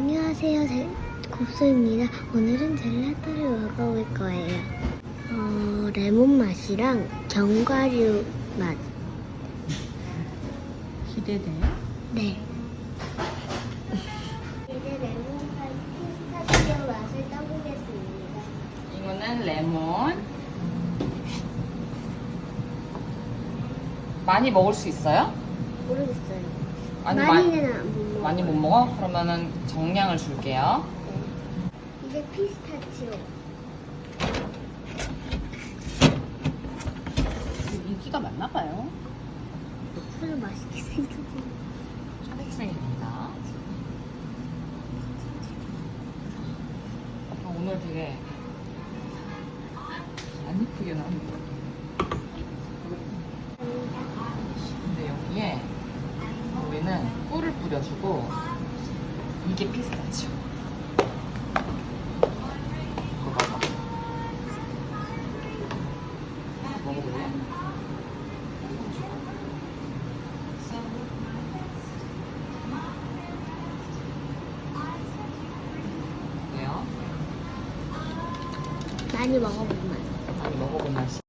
안녕하세요. 제 곱소입니다. 오늘은 젤라또를 먹어볼 거예요. 어, 레몬 맛이랑 견과류 맛. 기대돼요? 네. 이제 레몬 피스타치오 맛을 떠보겠습니다. 이거는 레몬. 많이 먹을 수 있어요? 모르겠어요. 아니, 많이는 안 먹어요. 많이 못 먹어? 그러면은 정량을 줄게요. 네. 이제 피스타치오. 인기가 많나 봐요. 별로 맛있게 생겼지. 초록색입니다. 오늘 되게 안 이쁘게 나왔는데. 근데 뿌려주고 이게 피스타치오. 이거 봐봐. 먹어볼래? 어때요? 많이 먹어본 맛. 많이 먹어본 맛이.